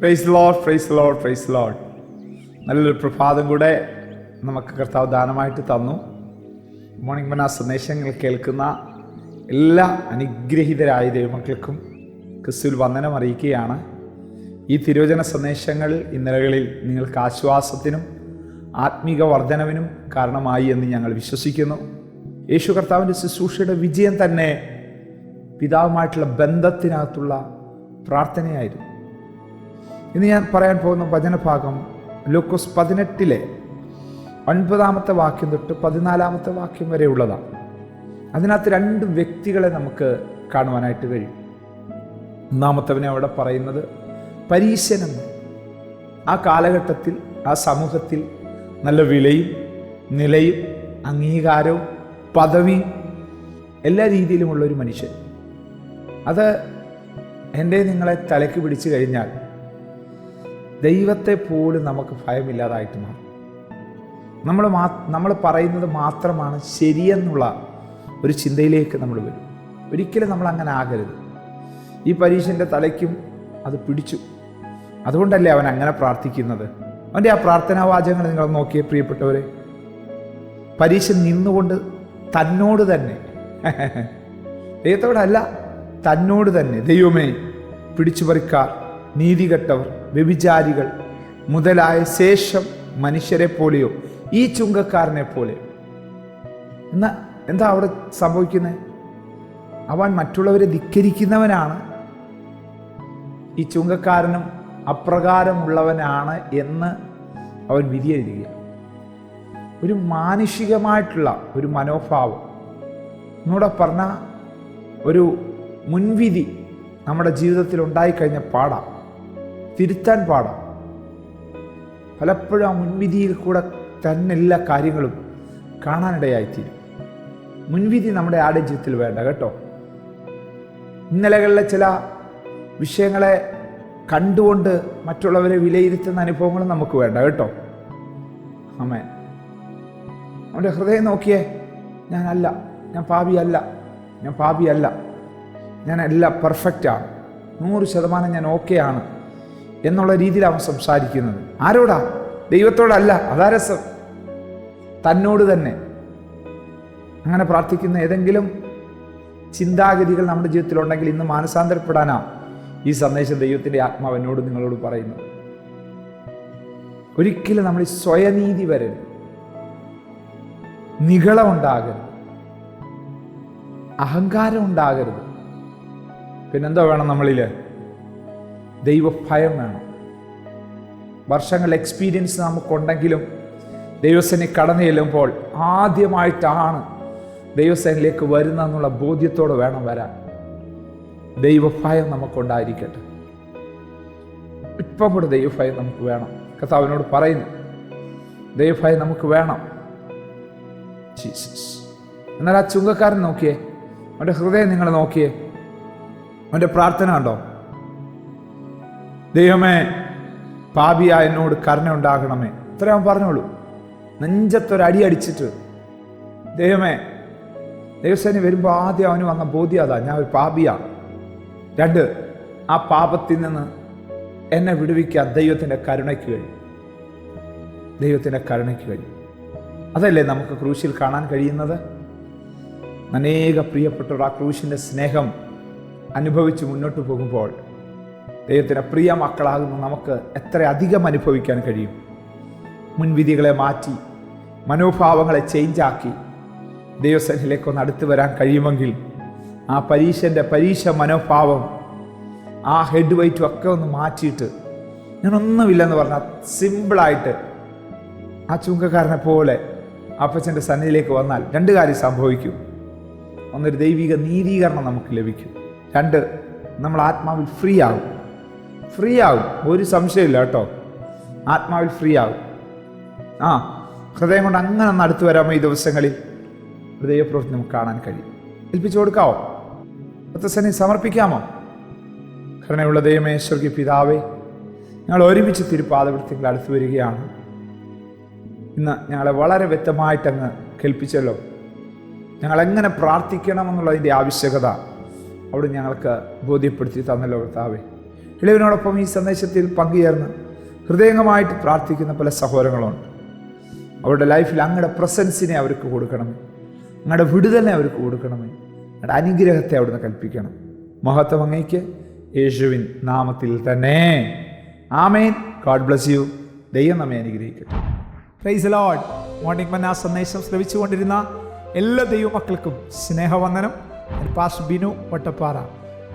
Praise lord praise lord praise lord നല്ലൊരു പ്രഭാതം കൂടെ നമുക്ക് കർത്താവ് ദാനമായിട്ട് തന്നു. മോർണിംഗ് മന സന്ദേശങ്ങൾ കേൾക്കുന്ന എല്ലാ അനുഗ്രഹീതരായ ദൈവമക്കൾക്കും ക്രിസ്തുവിൽ വന്ദനം അറിയിക്കുകയാണ്. ഈ തിരുവചന സന്ദേശങ്ങൾ ഇന്നലകളിൽ നിങ്ങൾക്ക് ആശ്വാസത്തിനും ആത്മീക വർധനവിനും കാരണമായി എന്ന് ഞങ്ങൾ വിശ്വസിക്കുന്നു. യേശു കർത്താവിന്റെ ശുശ്രൂഷയുടെ വിജയം തന്നെ പിതാവുമായിട്ടുള്ള ബന്ധത്തിനകത്തുള്ള പ്രാർത്ഥനയായിരുന്നു. ഇന്ന് ഞാൻ പറയാൻ പോകുന്ന വചനഭാഗം ലൂക്കോസ് പതിനെട്ടിലെ ഒൻപതാമത്തെ വാക്യം തൊട്ട് പതിനാലാമത്തെ വാക്യം വരെ ഉള്ളതാണ്. അതിനകത്ത് രണ്ട് വ്യക്തികളെ നമുക്ക് കാണുവാനായിട്ട് കഴിയും. ഒന്നാമത്തവനെ അവിടെ പറയുന്നത് പരീശനെന്ന്. ആ കാലഘട്ടത്തിൽ ആ സമൂഹത്തിൽ നല്ല വിലയും നിലയും അംഗീകാരവും പദവിയും എല്ലാ രീതിയിലുമുള്ള ഒരു മനുഷ്യൻ. അത് എന്റെ നിങ്ങളെ തലയ്ക്ക് പിടിച്ചു കഴിഞ്ഞാൽ ദൈവത്തെ പോലും നമുക്ക് ഭയമില്ലാതായിട്ട് മാറും. നമ്മൾ മാ നമ്മൾ പറയുന്നത് മാത്രമാണ് ശരിയെന്നുള്ള ഒരു ചിന്തയിലേക്ക് നമ്മൾ വരും. ഒരിക്കലും നമ്മൾ അങ്ങനെ ആകരുത്. ഈ പരീക്ഷന്റെ തലയ്ക്കും അത് പിടിച്ചു. അതുകൊണ്ടല്ലേ അവൻ അങ്ങനെ പ്രാർത്ഥിക്കുന്നത്? അവന്റെ ആ പ്രാർത്ഥനാ വാചകങ്ങൾ നിങ്ങൾ നോക്കിയേ പ്രിയപ്പെട്ടവരെ. പരീക്ഷ നിന്നുകൊണ്ട് തന്നോട് തന്നെ ദൈവത്തോടല്ല തന്നോട് തന്നെ ദൈവമേ പിടിച്ചുപറിക്കാർ. നീതികെട്ടവർ വ്യഭിചാരികൾ മുതലായ ശേഷം മനുഷ്യരെ പോലെയോ ഈ ചുങ്കക്കാരനെ പോലെ എന്നാ എന്താ അവിടെ സംഭവിക്കുന്നത് അവൻ മറ്റുള്ളവരെ ധിക്കരിക്കുന്നവനാണ്. ഈ ചുങ്കക്കാരനും അപ്രകാരമുള്ളവനാണ് എന്ന് അവൻ വിധിയെഴുതുക ഒരു മാനുഷികമായിട്ടുള്ള ഒരു മനോഭാവം. എന്നൂടെ പറഞ്ഞ ഒരു മുൻവിധി നമ്മുടെ ജീവിതത്തിൽ ഉണ്ടായിക്കഴിഞ്ഞ പാടാം. തിരുത്താൻ പാടാം. പലപ്പോഴും ആ മുൻവിധിയിൽ കൂടെ തന്നെ എല്ലാ കാര്യങ്ങളും കാണാനിടയായിത്തീരും. മുൻവിധി നമ്മുടെ ആടെ ജീവിതത്തിൽ വേണ്ട കേട്ടോ. ഇന്നലകളിലെ ചില വിഷയങ്ങളെ കണ്ടുകൊണ്ട് മറ്റുള്ളവരെ വിലയിരുത്തുന്ന അനുഭവങ്ങളും നമുക്ക് വേണ്ട കേട്ടോ. അമ്മേ അവന്റെ ഹൃദയം നോക്കിയേ ഞാനല്ല ഞാൻ പാപിയല്ല ഞാൻ പാപിയല്ല ഞാൻ എല്ലാം പെർഫെക്റ്റാണ് നൂറ് ശതമാനം ഞാൻ ഓക്കെയാണ് എന്നുള്ള രീതിയിലാണ് സംസാരിക്കുന്നത്. ആരോടാ? ദൈവത്തോടല്ല അതാരസം തന്നോട് തന്നെ. അങ്ങനെ പ്രാർത്ഥിക്കുന്ന ഏതെങ്കിലും ചിന്താഗതികൾ നമ്മുടെ ജീവിതത്തിലുണ്ടെങ്കിൽ ഇന്ന് മാനസാന്തരപ്പെടാനാ ഈ സന്ദേശം ദൈവത്തിന്റെ ആത്മാവ് എന്നോട് നിങ്ങളോട് പറയുന്നു. ഒരിക്കലും നമ്മൾ സ്വയനീതി വരരുത്. നികളമുണ്ടാകരുത് അഹങ്കാരം ഉണ്ടാകരുത്. പിന്നെന്തോ വേണം നമ്മളിൽ ദൈവഭയം വേണം. വർഷങ്ങൾ എക്സ്പീരിയൻസ് നമുക്കുണ്ടെങ്കിലും ദൈവസേന കടന്നു ചെല്ലുമ്പോൾ ആദ്യമായിട്ടാണ് ദൈവസേനയിലേക്ക് വരുന്ന എന്നുള്ള ബോധ്യത്തോടെ വേണം വരാൻ. ദൈവഭയം നമുക്കുണ്ടായിരിക്കട്ടെ. ഇപ്പം കൂടെ ദൈവഭയം നമുക്ക് വേണം. കഥാവിനോട് പറയുന്നു ദൈവഭയം നമുക്ക് വേണം. ജീസസ് എന്നാൽ ആ ചുങ്കക്കാരൻ നോക്കിയേ അവന്റെ ഹൃദയം നിങ്ങൾ നോക്കിയേ അവന്റെ പ്രാർത്ഥന കണ്ടോ? ദൈവമേ പാപിയ എന്നോട് കരുണ ഉണ്ടാകണമേ ഇത്ര അവൻ പറഞ്ഞോളൂ. നെഞ്ചത്തൊരടി അടിച്ചിട്ട്. ദൈവമേ ദൈവസേന വരുമ്പോൾ ആദ്യം അവന് വന്ന ബോധ്യം അതാ. ഞാൻ ഒരു പാപിയ. രണ്ട് ആ പാപത്തിൽ നിന്ന് എന്നെ വിടുവിക്കുക ദൈവത്തിന്റെ കരുണയ്ക്ക് കഴിയും. ദൈവത്തിന്റെ കരുണയ്ക്ക് കഴിയും. അതല്ലേ നമുക്ക് ക്രൂശിൽ കാണാൻ കഴിയുന്നത്? അനേക പ്രിയപ്പെട്ടവർ ആ ക്രൂശിന്റെ സ്നേഹം അനുഭവിച്ച് മുന്നോട്ട് പോകുമ്പോൾ ദൈവത്തിന്റെ പ്രിയ മക്കളാകുന്ന നമുക്ക് എത്ര അധികം അനുഭവിക്കാൻ കഴിയും. മുൻവിധികളെ മാറ്റി മനോഭാവങ്ങളെ ചേഞ്ചാക്കി ദൈവസേനയിലേക്ക് ഒന്ന് അടുത്ത് വരാൻ കഴിയുമെങ്കിൽ ആ പരീക്ഷന്റെ പരീക്ഷ മനോഭാവം ആ ഹെഡ് വെയിറ്റും ഒക്കെ ഒന്ന് മാറ്റിയിട്ട് ഞാനൊന്നുമില്ലെന്ന് പറഞ്ഞാൽ സിമ്പിളായിട്ട് ആ ചുങ്കക്കാരനെ പോലെ അപ്പച്ചന്റെ സന്നിധിയിലേക്ക് വന്നാൽ രണ്ട് കാര്യം സംഭവിക്കും. ഒന്നൊരു ദൈവിക നീതീകരണം നമുക്ക് ലഭിക്കും. രണ്ട് നമ്മൾ ആത്മാവിൽ ഫ്രീ ആകും. ഫ്രീ ആകും ഒരു സംശയമില്ല കേട്ടോ. ആത്മാവിൽ ഫ്രീ ആകും ആ ഹൃദയം കൊണ്ട് അങ്ങനെ ഒന്ന് അടുത്ത് വരാമോ ഈ ദിവസങ്ങളിൽ? ഹൃദയപ്രവൃത്തി നമുക്ക് കാണാൻ കഴിയും. ഏൽപ്പിച്ചു കൊടുക്കാവോ? ഭക്തസനെ സമർപ്പിക്കാമോ? കരുണയുള്ള ദൈവമേശ്വർക്ക് പിതാവേ ഞങ്ങൾ ഒരുമിച്ച് തിരുപ്പാതവൃത്തികൾ അടുത്തു വരികയാണ്. ഇന്ന് ഞങ്ങളെ വളരെ വ്യക്തമായിട്ടങ്ങ് കേൾപ്പിച്ചല്ലോ. ഞങ്ങൾ എങ്ങനെ പ്രാർത്ഥിക്കണമെന്നുള്ളതിന്റെ ആവശ്യകത അവിടെ ഞങ്ങൾക്ക് ബോധ്യപ്പെടുത്തി തന്നല്ലോ കർത്താവേ. ഇളവിനോടൊപ്പം ഈ സന്ദേശത്തിൽ പങ്കുചേർന്ന് ഹൃദയംഗമായിട്ട് പ്രാർത്ഥിക്കുന്ന പല സഹോദരങ്ങളുണ്ട്. അവരുടെ ലൈഫിൽ അങ്ങയുടെ പ്രസൻസിനെ അവർക്ക് കൊടുക്കണമേ. അങ്ങയുടെ വിടുതലിനെ അവർക്ക് കൊടുക്കണമേ. അങ്ങയുടെ അനുഗ്രഹത്തെ അവിടുന്ന് കൽപ്പിക്കണം. മഹത്വം അങ്ങയ്ക്ക് യേശുവിൻ നാമത്തിൽ തന്നെ. ആമേൻ. ഗോഡ് ബ്ലസ് യു ദൈവം നമ്മെ അനുഗ്രഹിക്കട്ടെ. പ്രൈസ് ലോഡ് മോർണിംഗ് മന്ന സന്ദേശം ശ്രവിച്ചുകൊണ്ടിരുന്ന എല്ലാ ദൈവമക്കൾക്കും സ്നേഹവന്ദനം. പാസ് ബിനു വട്ടപ്പാറ.